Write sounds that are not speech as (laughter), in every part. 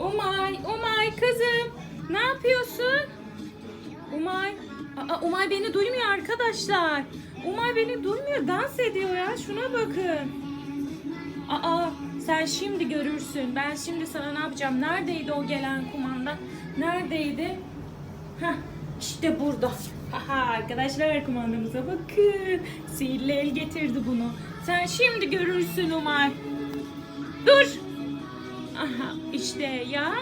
Umay, Umay kızım. Ne yapıyorsun? Umay. Aa, Umay beni duymuyor arkadaşlar. Umay beni duymuyor. Dans ediyor ya. Şuna bakın. Aa sen şimdi görürsün. Ben şimdi sana ne yapacağım? Neredeydi o gelen kumanda? Neredeydi? Heh, işte burada. Aha arkadaşlar kumandamıza bakın. Sihirli el getirdi bunu. Sen şimdi görürsün Umay. Dur. (laughs) İşte ya.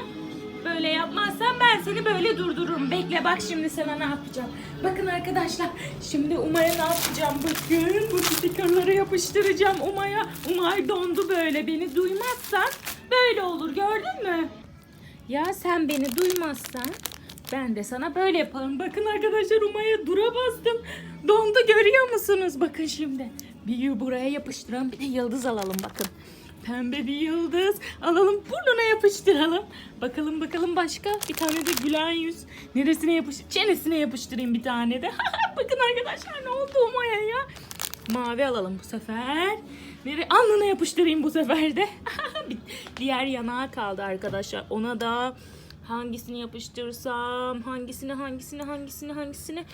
Böyle yapmazsan ben seni böyle durdururum. Bekle bak şimdi sana ne yapacağım. Bakın arkadaşlar şimdi Umay'a ne yapacağım? Bakın bu stikerleri yapıştıracağım Umay'a. Umay dondu böyle. Beni duymazsan böyle olur gördün mü? Ya sen beni duymazsan ben de sana böyle yaparım. Bakın arkadaşlar Umay'a dura bastım. Dondu görüyor musunuz? Bakın şimdi. Bir buraya yapıştıralım bir de yıldız alalım bakın. Pembe bir yıldız alalım burnuna yapıştıralım. Bakalım bakalım başka bir tane de gülen yüz. Neresine yapış çenesine yapıştırayım bir tane de. (laughs) bakın arkadaşlar ne oldu Umay'a ya. Mavi alalım bu sefer. Nere alnına yapıştırayım bu sefer de. (laughs) Diğer yanağa kaldı arkadaşlar. Ona da hangisini yapıştırsam, hangisini, hangisini, hangisini, hangisini.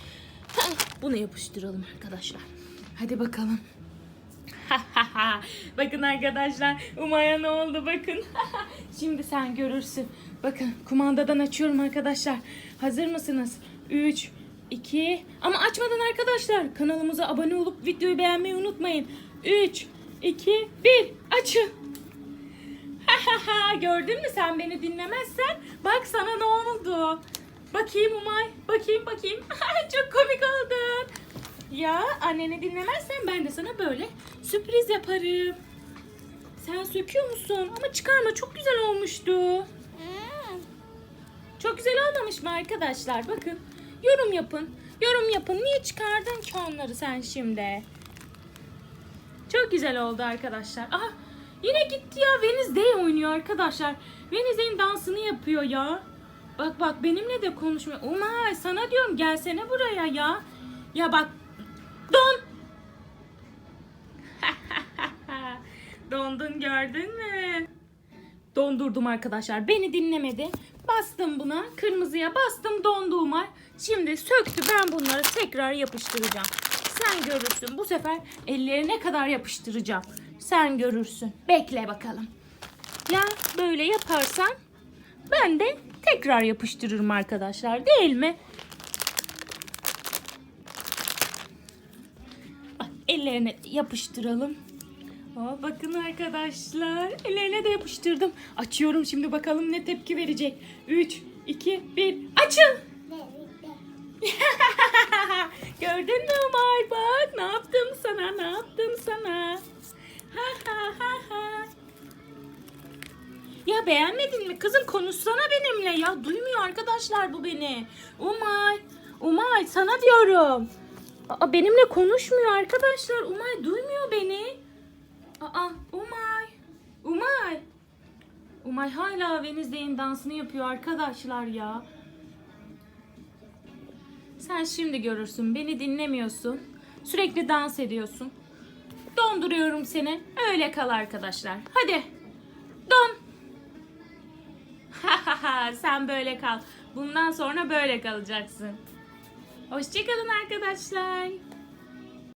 Bunu yapıştıralım arkadaşlar. Hadi bakalım. (laughs) bakın arkadaşlar Umay'a ne oldu bakın. (laughs) Şimdi sen görürsün. Bakın kumandadan açıyorum arkadaşlar. Hazır mısınız? 3, 2 ama açmadan arkadaşlar kanalımıza abone olup videoyu beğenmeyi unutmayın. 3, 2, 1 açın. (laughs) Gördün mü sen beni dinlemezsen? Bak sana ne oldu? Bakayım Umay. Bakayım bakayım. Çok komik oldun. Ya anneni dinlemezsen ben de sana böyle sürpriz yaparım. Sen söküyor musun? Ama çıkarma çok güzel olmuştu. Çok güzel olmamış mı arkadaşlar? Bakın yorum yapın. Yorum yapın. Niye çıkardın ki onları sen şimdi? Çok güzel oldu arkadaşlar. Aha yine gitti ya. Wednesday oynuyor arkadaşlar. Wednesday'in dansını yapıyor ya. Bak bak benimle de konuşmuyor. Umay sana diyorum gelsene buraya ya. Ya bak don. Dondun gördün mü? Dondurdum arkadaşlar. Beni dinlemedi. Bastım buna. Kırmızıya bastım dondu Umay. Şimdi söktü. Ben bunları tekrar yapıştıracağım. Sen görürsün. Bu sefer ellerine kadar yapıştıracağım. Sen görürsün. Bekle bakalım. Ya böyle yaparsan ben de tekrar yapıştırırım arkadaşlar. Değil mi? Bak ellerine yapıştıralım. Aa, bakın arkadaşlar. Ellerine de yapıştırdım. Açıyorum şimdi bakalım ne tepki verecek. 3, 2, 1. Açın. (laughs) Gördün mü Umay bak ne yaptım sana ne yaptım sana. Ya beğenmedin mi kızım konuşsana benimle ya duymuyor arkadaşlar bu beni. Umay Umay sana diyorum. Aa, benimle konuşmuyor arkadaşlar. Umay duymuyor beni. Aa Umay. Umay. Umay hala Wednesday'in dansını yapıyor arkadaşlar ya. Sen şimdi görürsün. Beni dinlemiyorsun. Sürekli dans ediyorsun. Donduruyorum seni. Öyle kal arkadaşlar. Hadi. Don. (laughs) Sen böyle kal. Bundan sonra böyle kalacaksın. Hoşçakalın arkadaşlar.